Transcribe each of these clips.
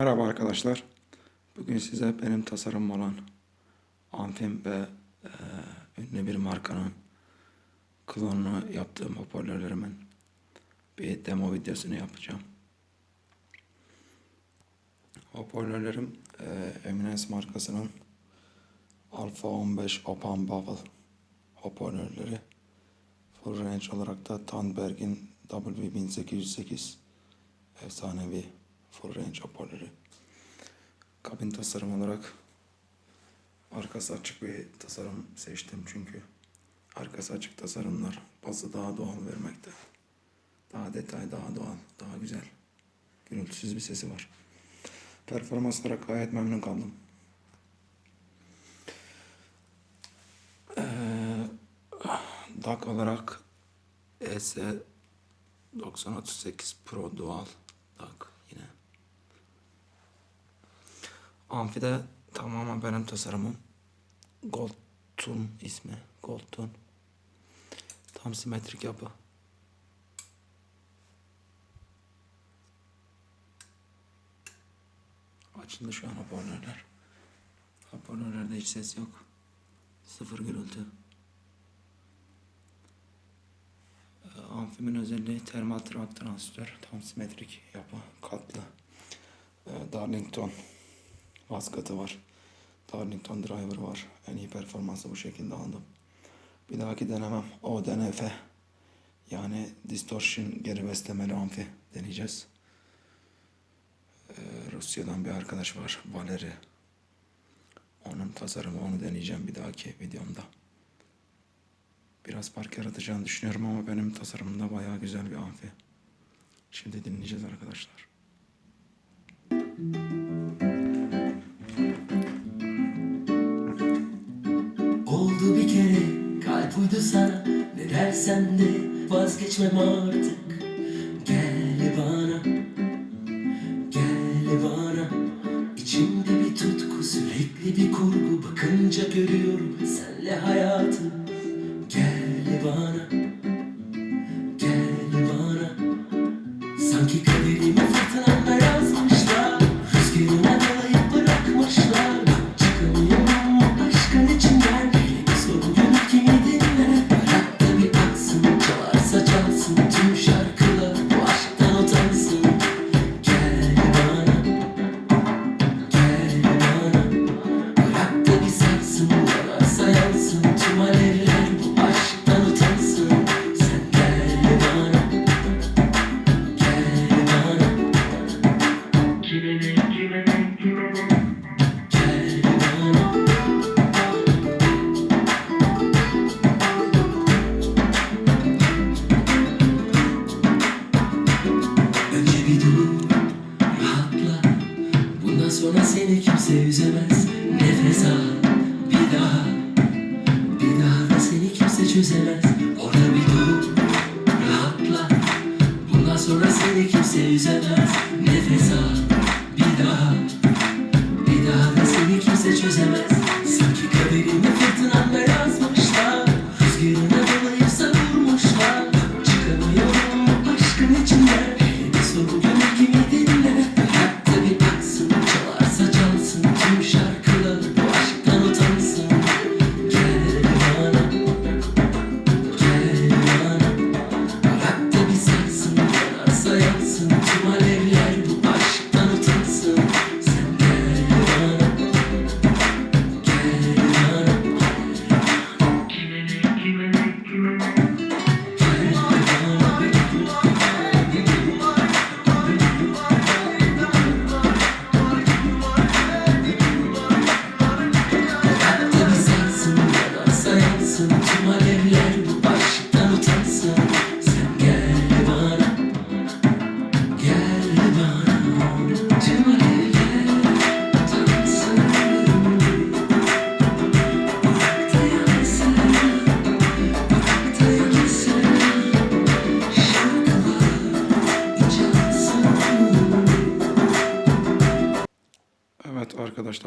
Merhaba arkadaşlar. Bugün size benim tasarımım olan Amfim ve eee, ünlü bir markanın klonunu yaptığım hoparlörlerimin bir demo videosunu yapacağım. Hoparlörlerim eee Eminence markasının Alpha 15 Open Bubble hoparlörleri. Full range olarak da Tandberg'in W1808 efsanevi full range hoparlörü. Kabin tasarım olarak arkası açık bir tasarım seçtim çünkü arkası açık tasarımlar bası daha doğal vermekte. Daha detay, daha doğal, daha güzel. Gürültüsüz bir sesi var. Performans olarak gayet memnun kaldım. Ee, DAC olarak ES 9038 Pro Dual DAC yine. Amfide tamamen benim tasarımım. Goldtun ismi. Goldtun. Tam simetrik yapı. Açıldı şu an hoparlörler. Hoparlörlerde hiç ses yok. Sıfır gürültü. Ee, Amfimin özelliği termal transistör. Tam simetrik yapı. Katlı. Ee, Darlington vaskatı var. Darlington driver var. En iyi performansı bu şekilde aldım. Bir dahaki denemem ODNF. Yani distortion geri beslemeli amfi deneyeceğiz. Ee, Rusya'dan bir arkadaş var. Valeri. Onun tasarımı onu deneyeceğim bir dahaki videomda. Biraz fark yaratacağını düşünüyorum ama benim tasarımımda bayağı güzel bir amfi. Şimdi dinleyeceğiz arkadaşlar. Kalp uydu sana Ne dersen de vazgeçmem artık. Gel bana Gel bana. İçimde bir tutku sürekli bir kurgu. Bakınca görüyorum senle hayatı. Gel bana Gel bana. Sanki kaderimi sonra seni kimse üzemez. Nefes al, bir daha. Bir daha da seni kimse çözemez. Orada bir dur, rahatla. Bundan sonra seni kimse üzemez. Nefes al,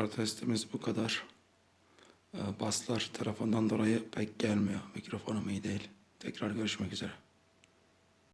Evet arkadaşlar testimiz bu kadar. Ee, Baslar tarafından dolayı pek gelmiyor. Mikrofonum iyi değil. Tekrar görüşmek üzere.